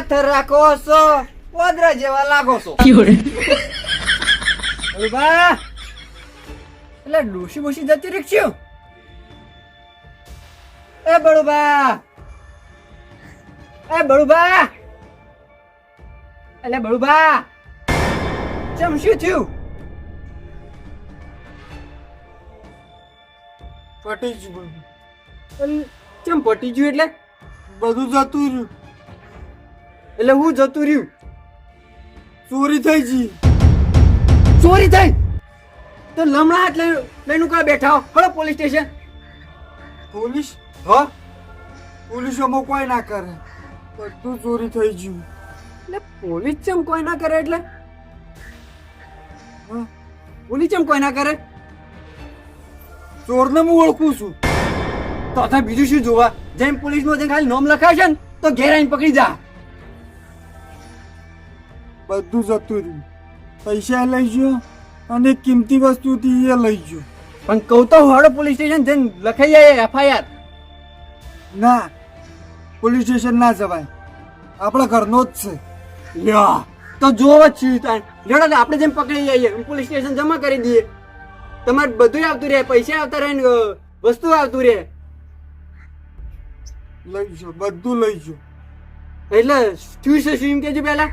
હાથ રાખો છો પોદરા જેવા લાગો છો. એટલે ડોશી બોશી જતી રીક્ષ્યું એ બળુબા એ બળુબા એટલે બળુબા ચમ શું થયું? પટી જ ચમ પટી ગયું એટલે? બધું જતું રહ્યું. એટલે હું જતું રહ્યું. ચોરી થઈ જી. ચોરી થઈ? તો લમણા એટલે લઈ લઈને કા બેઠા હળો પોલીસ સ્ટેશન. પોલીસ? હા? પોલીસોમાં કોઈ ના કરે. બધું ચોરી થઈ ગયું. એટલે પોલીસ ચમ કોઈ ના કરે એટલે? પોલીસ ચમ કોઈ ના કરે? ચોરને હું ઓળખું છું. તો બીજું શું જોવા? જેમ પોલીસમાં જઈને ખાલી નામ લખાશે ને, તો ઘેર આવીને પકડી જા. બધું જતું રહ્યું. પૈસા લઈ ગયો અને કિંમતી વસ્તુ હતી એ લઈ ગયો પણ કહું તો હળો પોલીસ સ્ટેશન જઈને લખાઈ જાય એફઆઈઆર. ના પોલીસ સ્ટેશન ના જવાય. આપણા ઘરનો જ છે. લ્યા. તો જોવો જ છીએ તાણ લેડો આપણે જેમ પકડી જઈએ પોલીસ સ્ટેશન જમા કરી દઈએ. તમારે બધું આવતું રહે પૈસા આવતા રહે વસ્તુ આવતું રહે. લઈ જો બધું લઈ જો એટલે થયું છે શું કેજો પહેલા?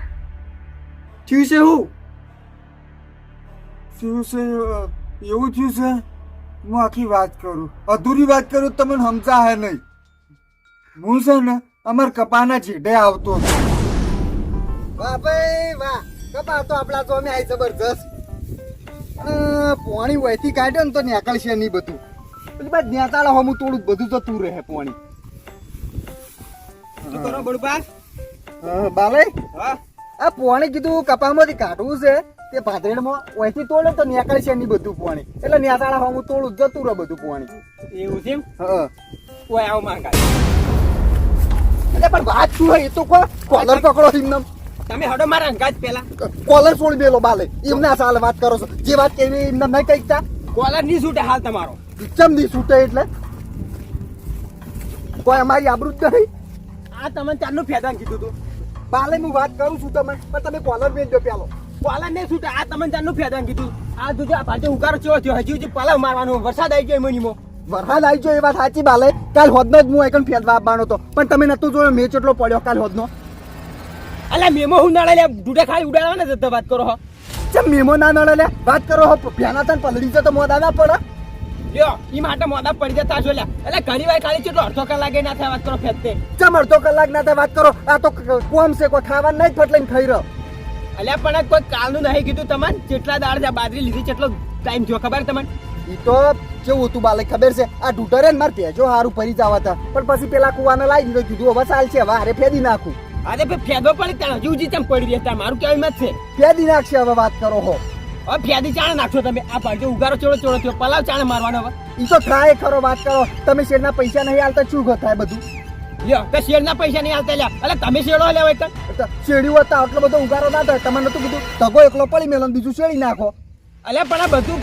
થયું છે હું શું છે એવું થયું છે? હું આખી વાત કરું. અધૂરી વાત કરું તમને તમને હે નહીં. હું છે ને અમાર કપાના છેડે આવતો હતો. વાહ ભાઈ વાહ. કપા તો આપણા તો અમે આઈ જબરજસ્ત. પોણી વહીથી કાઢ્યો ને તો નીકળશે નહીં બધું. પેલી બાદ નેતાળા હોમું થોડું બધું જતું રહે પોણી. શું કરો બળુબા હા, બાલે? હા. આ પોણી કીધું કપામાંથી કાઢવું છે. તે ભાદરેડમાં ઓછી તોડે તો નીકળશે નહીં બધું પોણી. એટલે નેતાળા હું થોડું જતું રહે બધું પોણી. એવું છે? હા ઓય આવો માંગા એટલે પણ વાત શું હોય એ તો કોલર પકડો એમને તમે હડો મારા અંગાજ પેલા. કોલર છોડી દેલો બાલે. એમને સાલ વાત કરો છો. જે વાત કેવી એમને નહીં કહીતા. કોલરની છૂટે હાલ તમારો. ચમ નહીં છૂટે એટલે? કોઈ અમારી આબરૂ જ નહીં? આ તમે ચારનું ફેદાન કીધું તું બાલે હું વાત કરું છું તમે પણ તમે કોલર દો પેલો. કોલર નહીં છૂટે આ તમે ચારનું ફેદાન કીધું. આ જોજો આ પાછો ઉકાર ચેવો થયો હજી હજી પલાવ મારવાનો વરસાદ આવી ગયો મનીમો વરસાદ આવી ગયો એ વાત સાચી બાલે. કાલ હોદનો જ હું એકન ફેદવા આપવાનો હતો. પણ તમે નતું જોયો મેચ એટલો પડ્યો કાલ હોદનો. અલા મેમો હું નાળે લે ડૂડે ખાલી ઉડાડવાના જતો વાત કરો હો. ચમ મેમો ના નડે લે વાત કરો હો પ્યાના તને પલડી તો મોદા ના પડે. લ્યો ઈ માટે મોડા પડી જતા છો એટલે ઘણી વાર ખાલી કેટલો અડધો કલાક ના થાય વાત કરો ફેદતે ચમ અડધો કલાક ના થાય વાત કરો? આ તો કોમ છે કોઈ ખાવાનું નહીં ફટલાઈને ખાઈ રહ્યો. અલ્યા પણ કોઈ કાલનું નહીં કીધું તમને? જેટલા દાડ બાજરી લીધી કેટલો ટાઈમ થયો ખબર તમને? ઈ તો કેવું હતું બાલે ખબર છે? આ ઢૂંઢરે ને માર હારું ફરી જવા હતા પણ પછી પેલા કુવાને લાવી દીધો કીધું હવે ચાલ છે હવે હારે ફેદી નાખું. અરે ભાઈ ફેદો પડી ત્યાં હજુ હજી ચમ પડી રહ્યા મારું કેવું મત છે. ફેદી નાખશે હવે વાત કરો હો. હવે ફેદી ચાણે નાખશો તમે. આ પાડજો ઉગારો ચોળો ચોળો થયો. પલાવ ચાણે મારવાનો હવે. ઈ તો થાય ખરો વાત કરો. તમે શેરના પૈસા નહીં આલતા શું થાય બધું? યો કે શેરના પૈસા નહીં આવતા લ્યા. એટલે તમે શેડો લેવા એક તો. શેરડીઓ હતા આટલો બધો ઉગારો ના થાય. તમને નતું કીધું તગો એકલો પડી મેલો બીજું શેડી નાખો. અલ્યા પણ આ બધું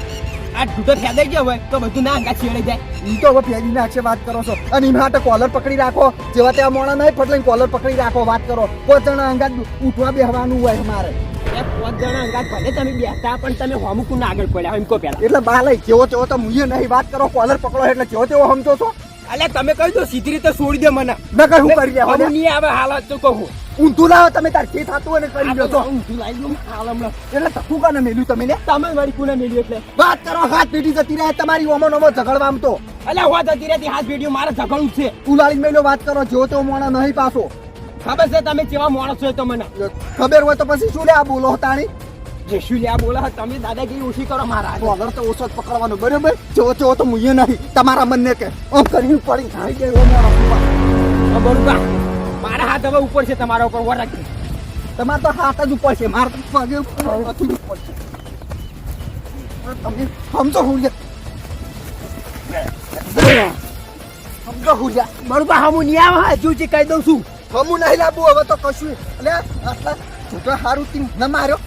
આ ઢૂંઢો ફેદાઈ ગયો હોય તો બધું ના અંગા છેડાઈ જાય. ઈ તો હવે ફેદી નાખશે વાત કરો છો. અને એમાં માટે કોલર પકડી રાખો. જેવા ત્યાં મોણા નહીં ફટલે કોલર પકડી રાખો વાત કરો. કોઈ જણા અંગાત ઉઠવા બેહવાનું હોય મારે. એ પાંચ જણા અંગાત ભલે તમે બેસતા પણ તમે હોમુકું ના આગળ પડ્યા એમ કો પેલા. એટલે બા લઈ જેવો તેવો તો મુએ નહીં વાત કરો કોલર પકડો એટલે જેવો તેવો સમજો છો? અલ્યા તમે કહી દો સીધી રીતે છોડી દો મને. નકર હું કરી રહ્યા હવે નહીં આવે હાલત તો કહું. ઊંધું લાવો તમે તાર જે થતું હોય ને કરી લો છો ઊંધું લાવી દઉં હાલ હમણાં. એટલે તકું કાને મેલ્યું તમે ને? તમે વળી કુને મેળ્યું એટલે. વાત કરો હાથ પેઢી જતી રહે તમારી ઓમો નમો ઝઘડવામ તો. અલ્યા હોવા જતી રહેતી હાથ પેઢીઓ મારે ઝઘડવું છે. ઉલાળી મેલ્યો વાત કરો જો તો મોણા નહીં પાછો. ખબર છે તમે કેવા માણસ છો તો મને ખબર હોય તો પછી શું લે આ બોલો તાણી? જે શું લે આ છે, તમે દાદાગીરી ઓછી કરો મારા. અગર તો ઓછો જ પકડવાનો બરોબર? જો જો તો મુએ નહીં તમારા મનને કે. આમ કરીને પડી ખાઈ ગયો હા, બરોબર મારા હાથ હવે ઉપર છે તમારા ઉપર વરક તમાર તો હાથ જ ઉપર છે મારા તો પગે નથી ઉપર છે. તમે સમજો હું સમજો હું બરોબર હા હું નહીં આવે હજુ જે કહી દઉં છું. હમું નહીં લાવવું હવે તો કશું. એટલે આટલા છોકરા સારું તીમ ન માર્યો.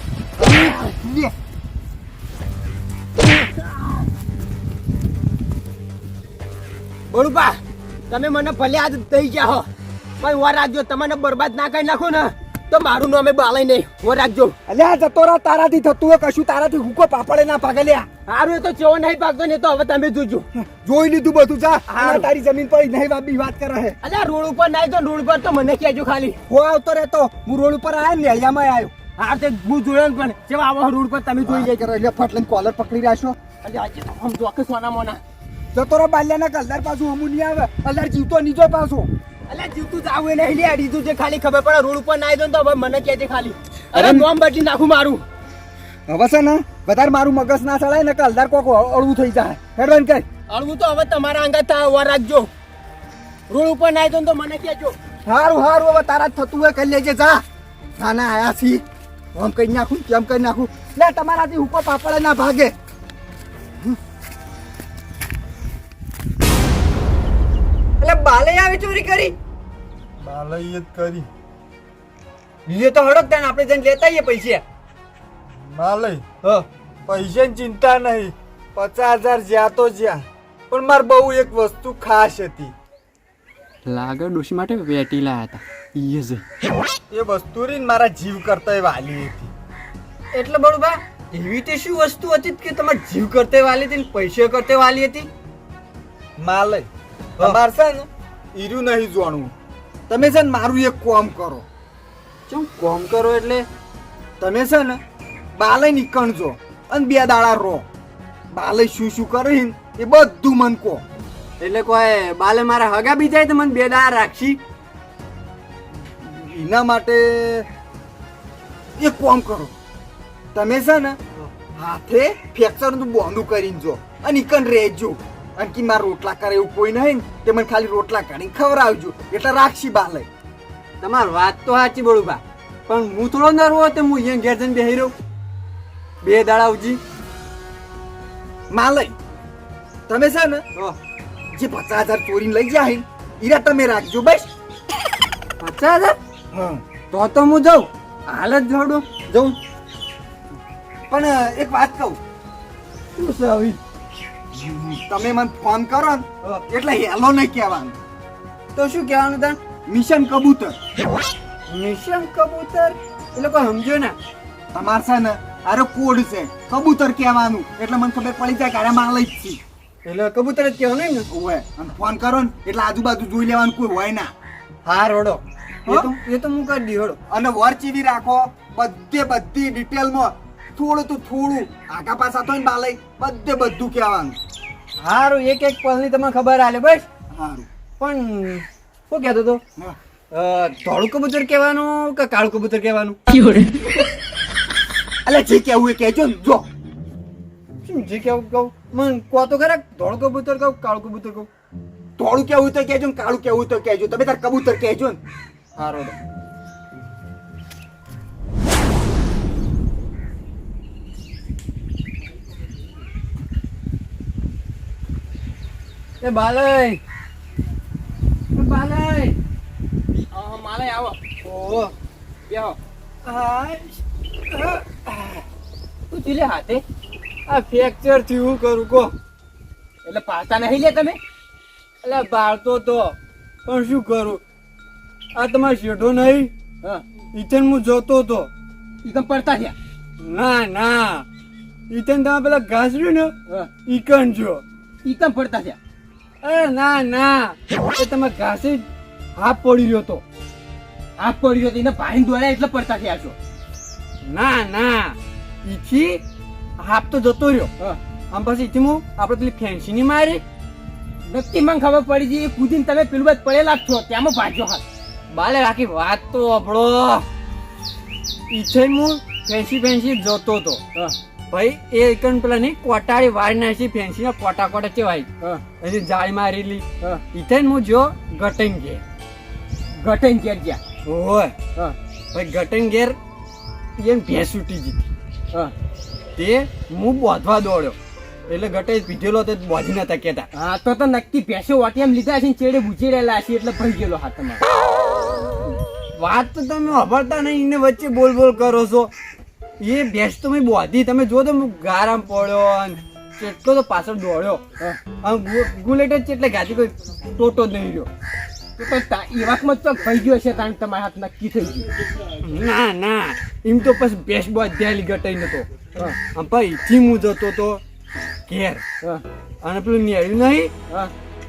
લે તમે મને ભલે આજ દઈ ગયા હો ભાઈ વાર રાખજો તમને બરબાદ ના કરી નાખો ને. તો મારું નામે બાલાઈ નહીં. વાર રાખજો. અલ્યા જતો રહો તારાથી થતું હોય કશું તારાથી હુકો પાપડે ના ભાગે હારું એ તો ચેવો નહીં પાકતો ને તો હવે તમે જોજો. જોઈ લીધું બધું જા. આ તારી જમીન પર નહીં બાબી વાત કરે હે અલ્યા રોડ ઉપર નહીં તો રોડ ઉપર તો મને કહેજો ખાલી. હો આવતો રહેતો. હું રોડ ઉપર આવ્યો ને હૈયામાં આવ્યો હા તે હું જોયો પણ જેવા આવો રોડ પર તમે જોઈ જાય કરો એટલે ફટ લઈને કોલર પકડી રહ્યા અલ્યા આજે તો આમ જોકે સોના મોના જતો રહો બાલ્યાના કલર પાછું હમું નહીં આવે. કલર જીવતો નીચો પાછો. અલ્યા જીવતું જાવું એને હેલી આડી અડીતું છે ખાલી ખબર પડે રોડ ઉપર નાઈ દો તો હવે મને કહેજે ખાલી. અરે નોમ બદલી નાખું મારું. હવે છે ને વધારે મારું મગજ ના ચડાય ને કલદાર કોક અળવું થઈ જાય. હેડવાન કર અળવું તો હવે તમારા અંગત તા વાર રાખજો. રોડ ઉપર ના ને તો મને કહેજો સારું સારું હવે તારા જ થતું હોય કરી લેજે જા. નાના આયા છી. આમ કરી નાખું કેમ કરી નાખું. લે તમારાથી ઉપર પાપડે ના ભાગે. એટલે બાલે આવી ચોરી કરી? બાલઈએ જ કરી. એ તો હડક ત્યાં આપણે જઈને લેતા આવીએ પૈસા. માલય હ. પૈસાની ચિંતા નહીં. પચાસ હજાર જ્યાં તો જ્યાં. પણ મારે બહુ એક વસ્તુ ખાસ હતી. લાગે ડોશી માટે વેટી લાયા હતા. ઈએ જ. એ વસ્તુ રીન મારા જીવ કરતા વાલી હતી. એટલે બરોબર એવી તે શું વસ્તુ હતી કે તમારે જીવ કરતે વાલી હતી ને પૈસા કરતે વાલી હતી? માલય. તમારે છે ને ઈરું નહીં જોણવું તમે છે ને મારું એક કોમ કરો. ચમ કોમ કરો એટલે? તમે છે ને બાલે નીકળજો અને બે દાડા રો બાલે શું શું કરે ને એ બધું મન કહો. એટલે કોઈ બાલે મારા હગા બી જાય તો મને બે દાડા રાખશી? એના માટે એક કોમ કરો. તમે છે ને હાથે ફ્રેક્ચરનું બોંધું કરીને જો અને નીકળ રહેજો. અને કે મારા રોટલા કરે એવું કોઈ નહીં ને? તે મને ખાલી રોટલા કાઢીને ખવડાવજો. એટલે રાખશી બાલય તમારી વાત તો સાચી બળુબા પણ હું થોડો નર હોય તો હું અહીંયા ઘેર જઈને બેહી રહું. બે દાડા ઉજી માલય તમે છે ને જે પચાસ હજાર ચોરીને લઈ જાય ઈરા તમે રાખજો બસ. પચાસ હજાર? હા. તો તો હું જાઉં. હાલ જ જોડું. જાઉં. પણ એક વાત કહું. શું છે આવી? તમે મને ફોન કરો ને એટલે હેલો નહીં કહેવાનું. તો શું કહેવાનું તાન મિશન કબૂતર. મિશન કબૂતર? એટલે કોઈ સમજો ને? તમાર છે ને અરે કોડ છે કબૂતર કહેવાનું. એટલે મને ખબર પડી જાય કે અરે માલ જ છે. એટલે કબૂતર જ કહેવાનું ને? ઓવે અને ફોન કરો ને એટલે આજુબાજુ જોઈ લેવાનું કોઈ હોય ના. હા રોડો એ તો એ તો હું કરી દી હોડો. અને વર ચીવી રાખો બધે બધી ડિટેલમાં થોડું તો થોડું. આગા પાછા તો બાલય બધે બધું કહેવાનું. હારું એક એક પલની તમને ખબર આલે બસ? પણ શું કહેતો તો ધોળું કબૂતર કહેવાનું કે કાળું કબૂતર કહેવાનું? અલે જે કહેવું એ કહેજો ને જો. શું જે કેવું કહું મન કહો તો ખરા ધોળું કબૂતર કહું કાળું કબૂતર કહું? ધોળું કેવું તો કહેજો ને કાળું કેવું તો કહેજો. તમે તાર કબૂતર કહેજો ને. હા એ બાલય. એ બાલય. માલે આવો. ઓહો. બેહો. તું ચીલે હાથે? આ ફ્રેક્ચર થયું હું કરું કો એટલે પાછા નહીં લે તમે? એટલે બાળતો તો પણ શું કરું? આ તમારો શેઠો નહીં? હા. ઈથન હું જોતો તો. તમે પડતા થયા ના ના. ઈથન તમે પેલા ઘાસ રહ્યું ને? હા. ઈકન જો ઈ પડતા થયા અરે ના ના. એ તમે ઘાસે હાફ પડી રહ્યો તો. હાફ પડી રહ્યો એને ભાઈને દ્વારા એટલે પડતા થયા છો. ના ના. ઈથી હાફ તો જતો રહ્યો. હા. આમ પછી ઈથી હું આપણે પેલી ફેન્સી ની મારી. નક્કી મને ખબર પડી ગઈ કુદીને તમે પેલું બાદ પડેલા છો. ત્યાંમાં ભાગ્યો હાથ બાલે રાખી વાત તો આપણો ઈથે હું ફેન્સી ફેન્સી જોતો તો. હા. ભાઈ એ એકન પેલા નહીં કોટાળી વાળી નાખી ફેન્સી ના કોટા કોટા ચેવાય એની જાળી મારેલી. ઇથે હું જો ગટન ઘેર ગટન ઘેર ગયા. હોય હા. ભાઈ ગટન ઘેર એમ ભેંસ ઉઠી જીતી હા. તે હું બોધવા દોડ્યો. એટલે ગટે પીધેલો તો બોધી નતા કેતા હા તો તો નક્કી ભેંસો વાટી એમ લીધા છે ચેડે રહેલા છે એટલે ભરી ગયેલો હાથમાં. વાત તો તમે વાપરતા નહીં એને વચ્ચે બોલ બોલ કરો છો. એ ભેંસ તો મેં બોધી. તમે જો તો હું ગારામ પડ્યો અને કેટલો તો પાછળ દોડ્યો. આમ ગુલેટ જ એટલે ગાતી કોઈ ટોટો જ નહીં રહ્યો. તો તો તા- થઈ ગયો છે તાણ તમારા હાથ નક્કી થઈ ગયું. ના ના. એમ તો પછી બેસ બો અધ્યાય ગટાઈ નતો. આમ પછી ઈથી હું જતો તો ઘેર. અને પેલું નેળ્યું નહીં?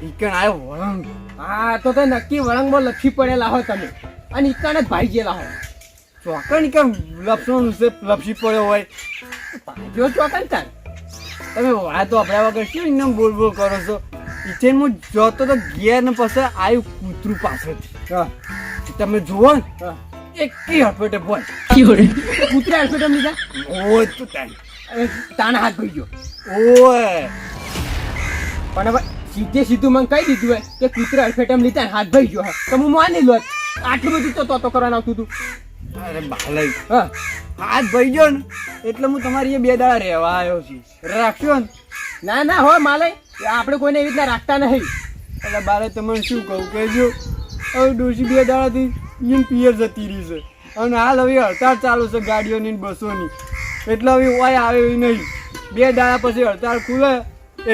ઈકણ આવ્યો વળંગ. હા તો તો નક્કી વળંગમાં લખી પડેલા હો તમે. અને ઈકણ જ ભાઈ ગયેલા હો. ચોકણ કેમ લપસણ છે લપસી પડ્યો હોય. જો ચોકન તાર. તમે વાતો આપણા વગર શું એકદમ બોલ બોલ કરો છો? ઈચેન હું જોતો તો ગેર ને પાસે આવ્યું કૂતરું પાછળથી. તમે જુઓ ને. એકી હડફેટે હટપટે બોલ. કૂતરા અડફેટમ લીધા? ઓય તો તાઈ અને હાથ ભાઈ ગયો. ઓય પણ હવે સીધે સીધું મને કહી દીધું હોય કે કૂતરા અડફેટમ લીધા હાથ ભાઈ ગયો હે. તો હું માની લો આટલું બધું તો તો તો કરવાનું આવતું હતું. અરે બાલય હા. આજ ભાઈ ગયો ને. એટલે હું તમારી બે દાડા રહેવા આવ્યો છું. રાખશો ને. ના ના હો માલય આપણે કોઈને એવી રીતના રાખતા નહીં. એટલે બારે તમને શું કહું કહેજો. હવે ડોશી બે દાડાથી ઈન પિયર જતી રહી છે. અને હાલ હવે હડતાળ ચાલુ છે ગાડીઓની બસોની. એટલે હવે ઓય આવે એવી નહીં. બે દાડા પછી હડતાળ ખુલે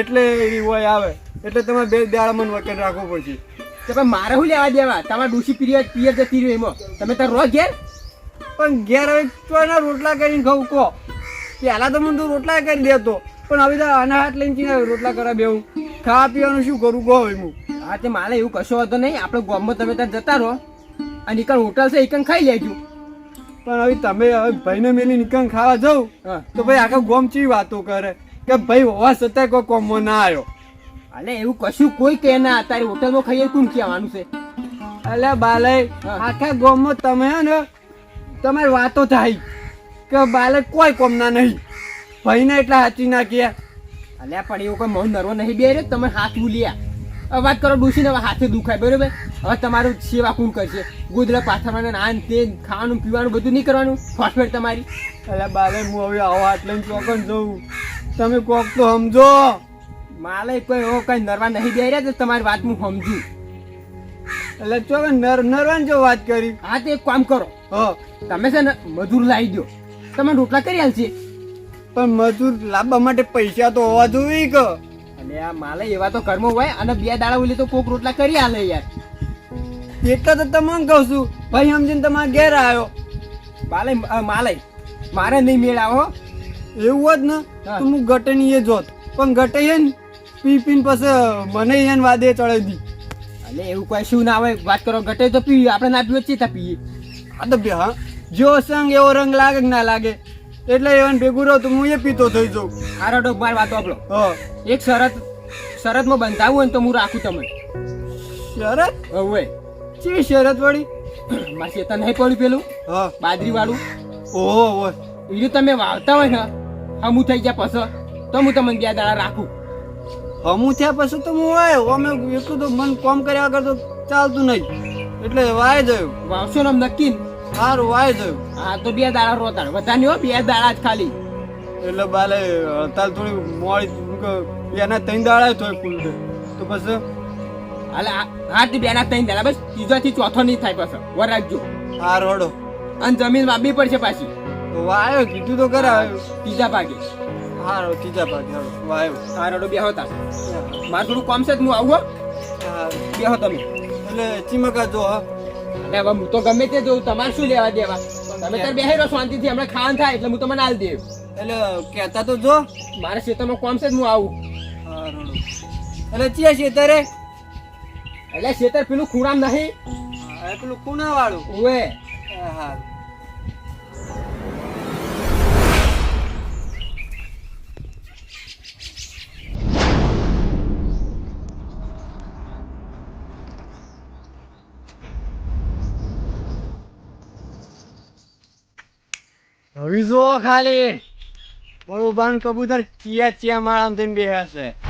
એટલે એવી ઓય આવે. એટલે તમે બે દાડા મને વકેટ રાખવો પડશે તો મારે શું લેવા દેવા? તમારે ડોસી પિયર પિયર જતી રહી એમાં. તમે તાર રોજ ઘેર પણ ઘેર હવે ચોના રોટલા કરીને ખાવું કહો. પહેલાં તો મને તો રોટલા કરી દેતો પણ હવે તો આના હાથ લઈને ચીને રોટલા કરા બેવું ખાવા પીવાનું શું કરું કહો હવે હું. હા તે મારે એવું કશો હતો નહીં. આપણે ગામમાં તમે ત્યાં જતા રહો. અને એકણ હોટલ છે એકણ ખાઈ લેજો. પણ હવે તમે હવે ભાઈને મેલી નીકળ ખાવા જાઉં તો ભાઈ આખા ગોમ ચી વાતો કરે? કે ભાઈ હોવા છતાં કોઈ કોમમાં ના આવ્યો. અલે એવું કશું કોઈ કે ના. તારી હોટલમાં ખાઈએ કોણ કહેવાનું છે? અલ્યા બાલે. આખા ગોમમાં તમે ને તમારી વાતો થાય કે બાળક કોઈ કોમના નહીં. ભાઈને એટલા હાચી ના કે અલ્યા પણ એવું કોઈ મૌન નરવો નહીં બે તમે હાથ ભૂલ્યા હવે વાત કરો ડૂસીને હવે હાથે દુખાય બરોબર? હવે તમારું સેવા કોણ કરશે? ગોદડા પાથરવાનું નાન તે ખાવાનું પીવાનું બધું નહીં કરવાનું? ફોસ્ફેટ તમારી? અલ્યા બાળક હું હવે આવો આટલે ચોકન જઉં. તમે કોક તો સમજો. માલે કોઈ એવો કઈ નરવા નહીં બે રહ્યા તો તમારી વાત હું સમજું. એટલે ચોકન નર નરવાની જો વાત કરી. હા તે એક કામ કરો. હ. તમે છે ને મજૂર લાવી દો. તમે રોટલા કરી આલશે? પણ મજૂર લાવવા માટે પૈસા તો હોવા જોઈએ કે? અને આ માલે એવા તો કર્મો હોય અને બે દાડા ઓલી તો કોક રોટલા કરી આલે યાર. એટલા તો તમને કહું છું ભાઈ સમજીને તમારા ઘેર આવ્યો. માલે માલય માલે મારે નહીં મેળ આવો. એવું હોત ને? હા. તો હું ગટની એ જોત. પણ ગટે હે ને પી પીને પછી મને એને વાદે ચડાવી દી. અને એવું કોઈ શું ના હોય. વાત કરો ગટે તો પી આપણે ના પીએ ચેતા પીએ. આ તો હા. જો સંગ એવો રંગ લાગે કે ના લાગે? એટલે એવન ભેગું રહો તો હું એ પીતો થઈ જાઉં. હારો ડોક માર વાત આપલો હા. એક શરત શરતમાં બંધાવું હોય તો હું રાખું તમને. શરત? હવે ચી શરત વળી? મારે ચેતા નહીં પડ્યું પેલું? હા. બાજરી વાળું ઓહો. બીજું તમે વાવતા હોય ને હમું થઈ ગયા પછી તો હું તમને બે દાડા રાખું. હમું થયા પછી તો હું આવ્યો અમે એટલું તો મન કોમ કર્યા વગર તો ચાલતું નહીં. એટલે વાય જયું વાવશો ને નક્કી? સારું વાય હા તો બે દાડા રોતા વધારે નહીં હો બે દાડા જ ખાલી. એટલે બાલે હડતાલ થોડી મોડી બેના ત્રણ દાડા થોય કુલ તો. પછી? હાલે હા તે બે ત્રણ દાડા. બસ ત્રીજો ચોથો નહીં થાય પછી. વર રાખજો. આ રોડો. અને જમીન વાપવી પડશે પાછી. વાયો કીધું તો કરા ત્રીજા ભાગે. હારો ત્રીજા ભાગે હારો વાયો. હા રોડો બે હોતા. મારે થોડું કોમ છે હું આવું હો. બે હો તમે. એટલે ચીમકા જો હા. અને હવે હું તો ગમે તે જોઉં તમારે શું લેવા દેવા? તમે તાર બેહી રહો શાંતિથી હમણાં ખાવાનું થાય એટલે હું તમને હાલ દે. એટલે કહેતા તો જો. મારે ખેતરમાં કોમ છે હું આવું. એટલે ચિયા છે તારે એટલે ખેતર પેલું ખૂણામ નહીં. પેલું ખૂણા વાળું ઓએ હારું હવે જો ખાલી બરોબર કબૂતર ચિયા ચિયા માળામાં થઈને બેહ્યા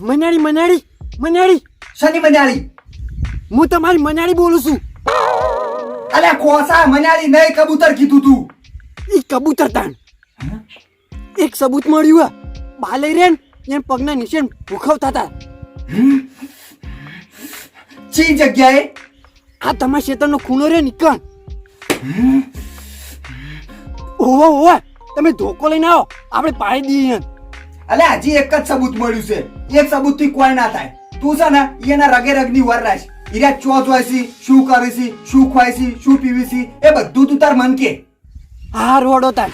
મનાળી મનાળી મનાડી શની મનાળી? હું તમારી મનાળી બોલું છું. અલ્યા કોસા મનાળી નહીં કબૂતર કીધું તું. ઈ કબૂતર તાણ. એક સબૂત મળ્યું આ. બાલે રેન એમ પગના નીચે ભૂખવતા હતા. ચી જગ્યાએ? આ તમારા શેતરનો ખૂણો રે નીકળ. ઓવો ઓવો તમે ધોકો લઈને આવો. આપણે પાડી દઈએ. અલે અલ્યા હજી એક જ સબૂત મળ્યું છે. એક સબૂતથી કોઈ ના થાય. તું છે ને, એના રગે રગની વર રાખ. ઈરા ચો જોઈ છે શું છે શું ખવાય છે શું પીવી છે એ બધું તું તાર મન કે. હા રોડો તાણ